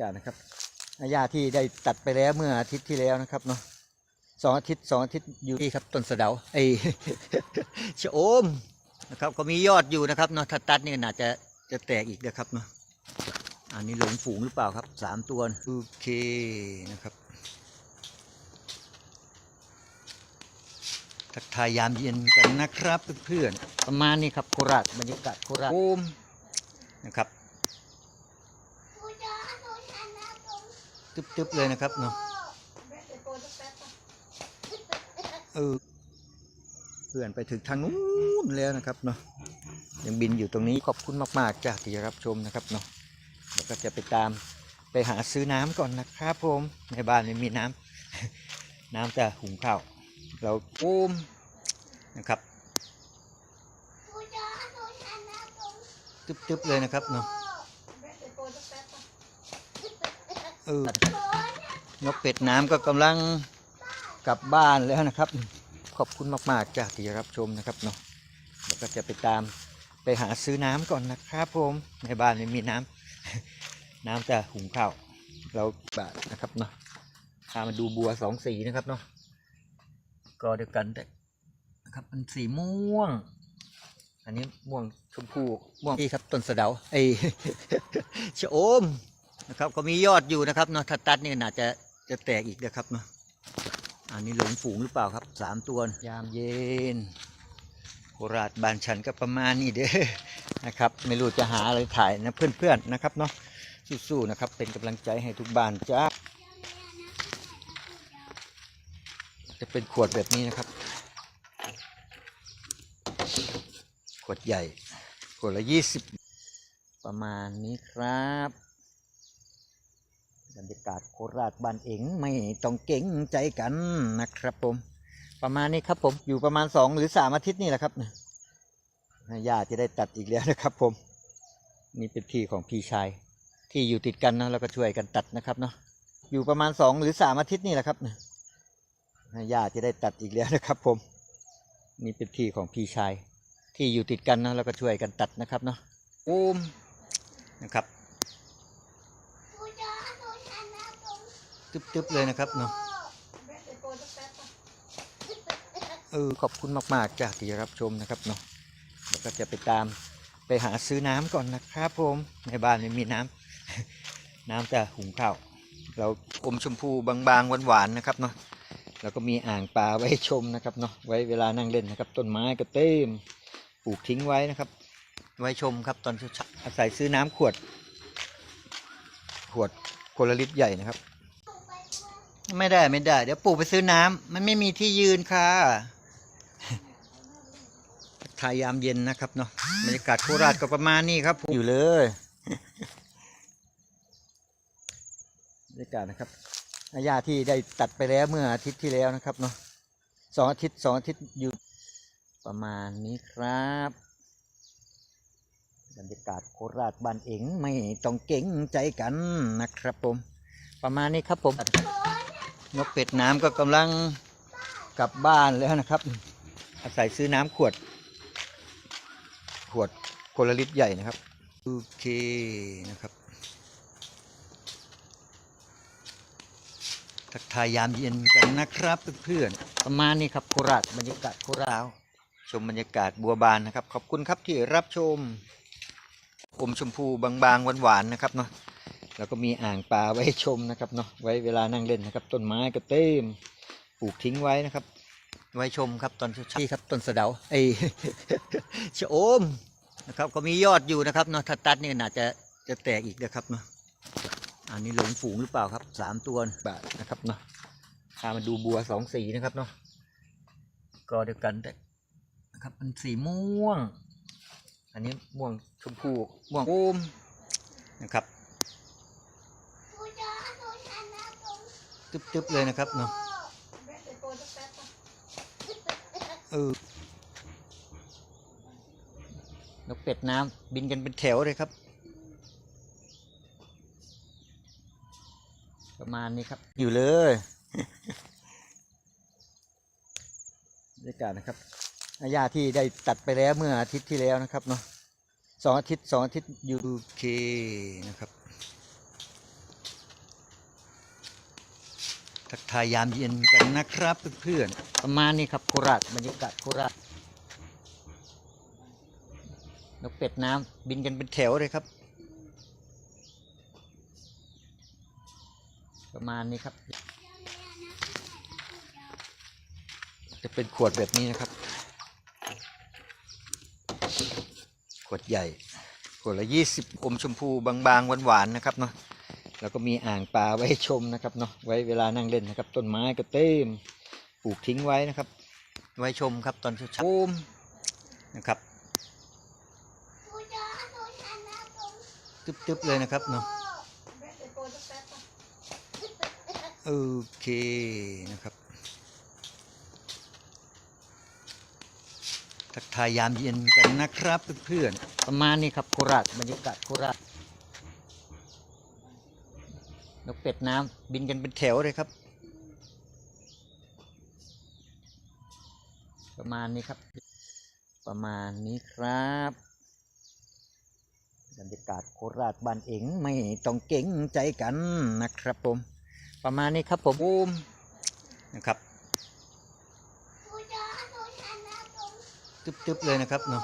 ากาศนะครับหญ้าที่ได้ตัดไปแล้วเมื่ออาทิตย์ที่แล้วนะครับเนาะสองอาทิตย์สองอาทิตย์อยู่ที่ครับต้นสะเดาไอ้ชะโอมนะครับก็มียอดอยู่นะครับเนาะถ้าตัดนี่น่าจะจะแตกอีกนะครับเนาะอันนี้หลงฝูงหรือเปล่าครับสามตัวโอเคนะครับทักทายยามเย็นกันนะครับเพื่อนๆประมาณนี้ครับโคราชบรรยากาศโคราชโอมนะครับ ตึ๊บๆเลยนะครับเนาะเออเพื่อนไปถึงทางนู้นแล้วนะครับเนาะยังบินอยู่ตรงนี้ขอบคุณมากๆจ้าที่รับชมนะครับเนาะแล้วก็จะไปตามไปหาซื้อน้ำก่อนนะครับผมในบ้านไม่มีน้ำน้ำจะหุงข้าวเราโอมนะครับตึ๊บๆเลยนะครับเนาะเออนกเป็ดน้ำก็กำลังกลับบ้านแล้วนะครับ ขอบคุณมากๆจ้าที่รับชมนะครับเนาะแล้วก็จะไปตามไปหาซื้อน้ำก่อนนะครับผมในบ้านไม่มีน้ำน้ำจะหุงข้าวเราบาทนะครับเนาะพามาดูบัวสองสีนะครับเนาะก็เดียวกันแต่นะครับมันสีม่วง อันนี้ม่วงชมพูม่วงที่ครับต้นสะเดาไอ้ชะอม นะครับ ก็มียอดอยู่นะครับเนาะถ้าตัดนี่น่าจะจะแตกอีกนะครับเนาะอันนี้หลงฝูงหรือเปล่าครับสามตัวยามเย็นโคราชบานฉันก็ประมาณนี้เด้อนะครับ ไม่รู้จะหาอะไรถ่ายนะเพื่อนๆนะครับเนาะสู้ๆนะครับ เป็นกำลังใจให้ทุกบ้านจ้าจะเป็นขวดแบบนี้นะครับ ขวดใหญ่ ขวดละยี่สิบประมาณนี้ครับ รรยากาศโคราชบ้านเองไม่ต้องเก่งใจกันนะครับผม ประมาณนี้ครับผมอยู่ประมาณสองหรือสามอาทิตย์นี่แหละครับเนี่ยหญ้าจะได้ตัดอีกแล้วนะครับผมนี่เป็นที่ของพี่ชาย ที่อยู่ติดกันนะแล้วก็ช่วยกันตัดนะครับเนาะอยู่ประมาณสองหรือสามอาทิตย์นี่แหละครับเนี่ยหญ้าจะได้ตัดอีกแล้วนะครับผมนี่เป็นที่ของพี่ชาย ที่อยู่ติดกันนะแล้วก็ช่วยกันตัดนะครับเนาะโอมนะครับ ตึ๊บๆเลยนะครับเนาะเออขอบคุณมากๆจ้าที่รับชมนะครับเนาะแล้วก็จะไปตามไปหาซื้อน้ำก่อนนะครับผมในบ้านไม่มีน้ำน้ำจะหุงข้าวเราอมชมพูบางๆหวานๆนะครับเนาะแล้วก็มีอ่างปลาไว้ชมนะครับเนาะไว้เวลานั่งเล่นนะครับ ต้นไม้ก็เต็มปลูกทิ้งไว้นะครับ ไว้ชมครับตอนช้าๆอาศัยซื้อน้ำขวด ขวดคนละลิตรใหญ่นะครับ ไม่ได้ไม่ได้ เดี๋ยวปู่ไปซื้อน้ำมันไม่มีที่ยืนค่ะทายามเย็นนะครับเนาะบรรยากาศโคราชก็ประมาณนี้ครับผมอยู่เลยบรรยากาศนะครับหญ้าที่ได้ตัดไปแล้วเมื่ออาทิตย์ที่แล้วนะครับเนาะสองอาทิตย์สองอาทิตย์อยู่ประมาณนี้ครับบรรยากาศโคราชบ้านเองไม่ต้องเก่งใจกันนะครับผม ประมาณนี้ครับผม นกเป็ดน้ำก็กำลังกลับบ้านแล้วนะครับ อาศัยซื้อน้ำขวด ขวดโคลลิตใหญ่นะครับ โอเคนะครับทักทายยามเย็นกันนะครับเพื่อนๆประมาณนี้ครับโคราชบรรยากาศโคราชชมบรรยากาศบัวบานนะครับ ขอบคุณครับที่รับชมอมชมพูบางๆหวานๆนะครับเนาะ แล้วก็มีอ่างปลาไว้ชมนะครับเนาะไว้เวลานั่งเล่นนะครับ ต้นไม้ก็เต็มปลูกทิ้งไว้นะครับ ไว้ชมครับตอนเช้าที่ครับต้นสะเดาไอ้ชะโอมนะครับ ก็มียอดอยู่นะครับเนาะถ้าตัดนี่น่าจะจะแตกอีกนะครับเนาะอันนี้หลงฝูงหรือเปล่าครับสามตัวบาทนะครับเนาะพามาดูบัวสองสีนะครับเนาะก็เดียวกันแต่นะครับมันสีม่วง อันนี้ม่วงชมพูม่วงโอมนะครับ ตึ๊บๆเลยนะครับเนาะเออนกเป็ดน้ำบินกันเป็นแถวเลยครับ ประมาณนี้ครับ อยู่เลยบรรยากาศนะครับหญ้าที่ได้ตัดไปแล้วเมื่ออาทิตย์ที่แล้วนะครับเนาะสองอาทิตย์สองอาทิตย์อยู่เคนะครับ ทักทายยามเย็นกันนะครับเพื่อนๆประมาณนี้ครับโคราชบรรยากาศโคราชนกเป็ดน้ำบินกันเป็นแถวเลยครับ ประมาณนี้ครับ จะเป็นขวดแบบนี้นะครับ ขวดใหญ่ขวดละยี่สิบอมชมพูบางๆหวานๆนะครับเนาะ แล้วก็มีอ่างปลาไว้ชมนะครับเนาะไว้เวลานั่งเล่นนะครับ ต้นไม้ก็เต็มปลูกทิ้งไว้นะครับ ไว้ชมครับตอนเช้านะครับตึ๊บๆเลยนะครับเนาะโอเคนะครับ ทักทายยามเย็นกันนะครับเพื่อนๆประมาณนี้ครับโคราชบรรยากาศโคราช นกเป็ดน้ำบินกันเป็นแถวเลยครับ ประมาณนี้ครับ ประมาณนี้ครับบรรยากาศโคราชบ้านเองไม่ต้องเก่งใจกันนะครับผม ประมาณนี้ครับผมบูมนะครับตึ๊บๆเลยนะครับเนาะ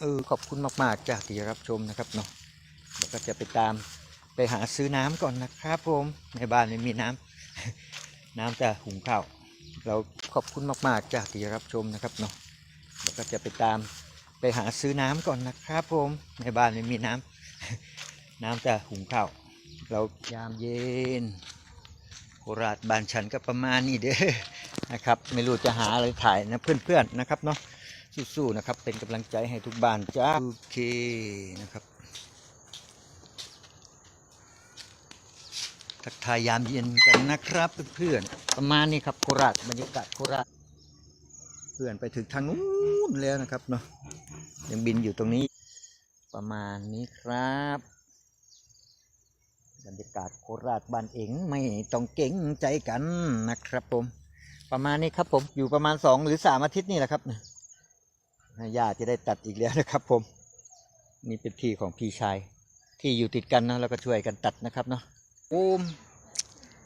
เออขอบคุณมากๆจากที่รับชมนะครับเนาะ แล้วก็จะไปตามไปหาซื้อน้ำก่อนนะครับผมในบ้านไม่มีน้ำน้ำจะหุงข้าวเราขอบคุณมากๆจ้าที่รับชมนะครับเนาะแล้วก็จะไปตามไปหาซื้อน้ำก่อนนะครับผมในบ้านไม่มีน้ำน้ำจะหุงข้าวเรายามเย็นโคราชบ้านฉันก็ประมาณนี้เด้อนะครับ ไม่รู้จะหาอะไรถ่ายนะเพื่อนๆนะครับเนาะสู้ๆนะครับ เป็นกำลังใจให้ทุกบ้านจ้าโอเคนะครับ ทักทายยามเย็นกันนะครับเพื่อนๆประมาณนี้ครับโคราชบรรยากาศโคราชเพื่อนไปถึงทางนู้นแล้วนะครับเนาะยังบินอยู่ตรงนี้ ประมาณนี้ครับบรรยากาศโคราชบ้านเองไม่ต้องเก่งใจกันนะครับผม ประมาณนี้ครับผมอยู่ประมาณสองหรือสามอาทิตย์นี่แหละครับญาติจะได้ตัดอีกแล้วนะครับ ผม นี่เป็นที่ของพี่ชาย ที่อยู่ติดกันนะแล้วก็ช่วยกันตัดนะครับเนาะ โอม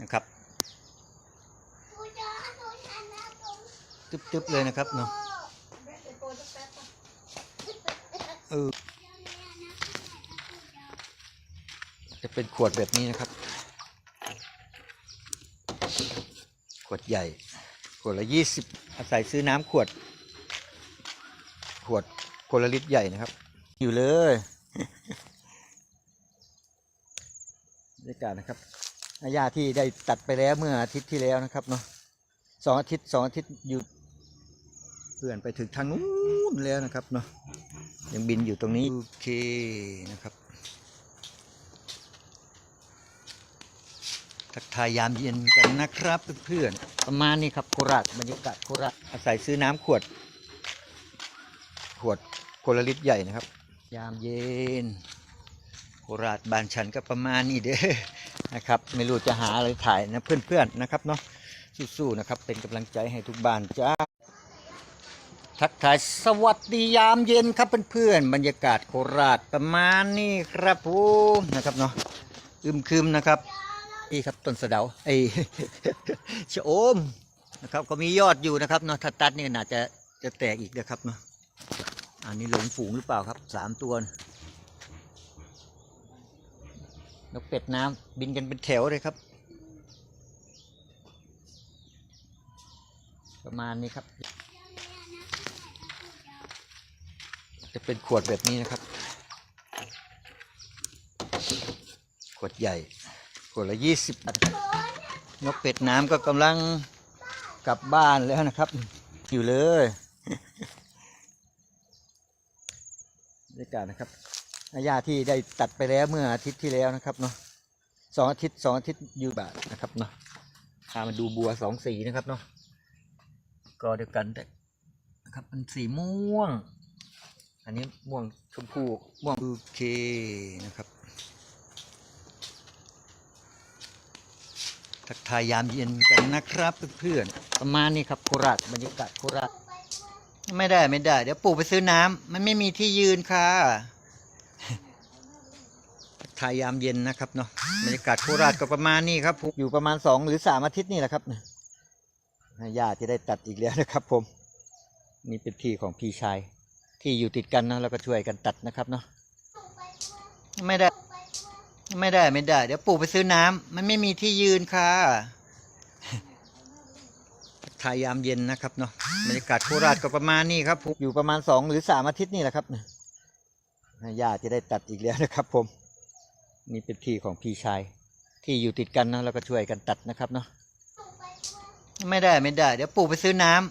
นะครับตึ๊บๆเลยนะครับเนาะเออจะเป็นขวดแบบนี้นะครับ ขวดใหญ่ ขวดละยี่สิบอาศัยซื้อน้ำขวด ขวดคนละลิตรใหญ่นะครับ อยู่เลย บรรยากาศนะครับหญ้าที่ได้ตัดไปแล้วเมื่ออาทิตย์ที่แล้วนะครับเนาะสองอาทิตย์สองอาทิตย์อยู่เพื่อนไปถึงทางนู้นแล้วนะครับเนาะยังบินอยู่ตรงนี้โอเคนะครับ ทักทายยามเย็นกันนะครับเพื่อนๆประมาณนี้ครับโคราชบรรยากาศโคราชอาศัยซื้อน้ำขวด ขวดโคลลิตใหญ่นะครับ ยามเย็น ราชบ้านฉันก็ประมาณนี้เด้อนะครับ ไม่รู้จะหาอะไรถ่ายนะเพื่อนๆนะครับเนาะสู้ๆนะครับ เป็นกำลังใจให้ทุกบ้านจ้าทักทายสวัสดียามเย็นครับเพื่อนๆบรรยากาศโคราชประมาณนี้ครับผมนะครับเนาะอึมครึมนะครับนี่ครับต้นสะเดาไอ้ชะโอมนะครับก็มียอดอยู่นะครับเนาะถ้าตัดนี่น่าจะจะแตกอีกนะครับเนาะอันนี้หลงฝูงหรือเปล่าครับสามตัว นกเป็ดน้ำบินกันเป็นแถวเลยครับ ประมาณนี้ครับ จะเป็นขวดแบบนี้นะครับ ขวดใหญ่ ขวดละยี่สิบบาทครับนกเป็ดน้ำก็กำลังกลับบ้านแล้วนะครับ อยู่เลยบรรยากาศนะครับ หญ้าที่ได้ตัดไปแล้วเมื่ออาทิตย์ที่แล้วนะครับเนาะสองอาทิตย์สองอาทิตย์ยูบาทนะครับเนาะพามาดูบัวสองสีนะครับเนาะก็เดียวกันแต่นะครับมันสีม่วง อันนี้ม่วงชมพูม่วงโอเคนะครับทักทายยามเย็นกันนะครับเพื่อนๆประมาณนี้ครับโคราชบรรยากาศโคราชไม่ได้ไม่ได้ เดี๋ยวปู่ไปซื้อน้ำมันไม่มีที่ยืนค่ะ ทักทายยามเย็นนะครับเนาะบรรยากาศโคราชก็ประมาณนี้ครับผมอยู่ประมาณสองหรือสามอาทิตย์นี่แหละครับหญ้าจะได้ตัดอีกแล้วนะครับ ผมนี่เป็นที่ของพี่ชาย ที่อยู่ติดกันนะแล้วก็ช่วยกันตัดนะครับเนาะไม่ได้ ไม่ได้ไม่ได้ เดี๋ยวปู่ไปซื้อน้ำมันไม่มีที่ยืนค่ะทายยามเย็นนะครับเนาะบรรยากาศโคราชก็ประมาณนี้ครับผมอยู่ประมาณสองหรือสามอาทิตย์นี่แหละครับหญ้าจะได้ตัดอีกแล้วนะครับ ผม นี่เป็นที่ของพี่ชาย ที่อยู่ติดกันนะแล้วก็ช่วยกันตัดนะครับเนาะไม่ได้ไม่ได้ เดี๋ยวปู่ไปซื้อน้ำ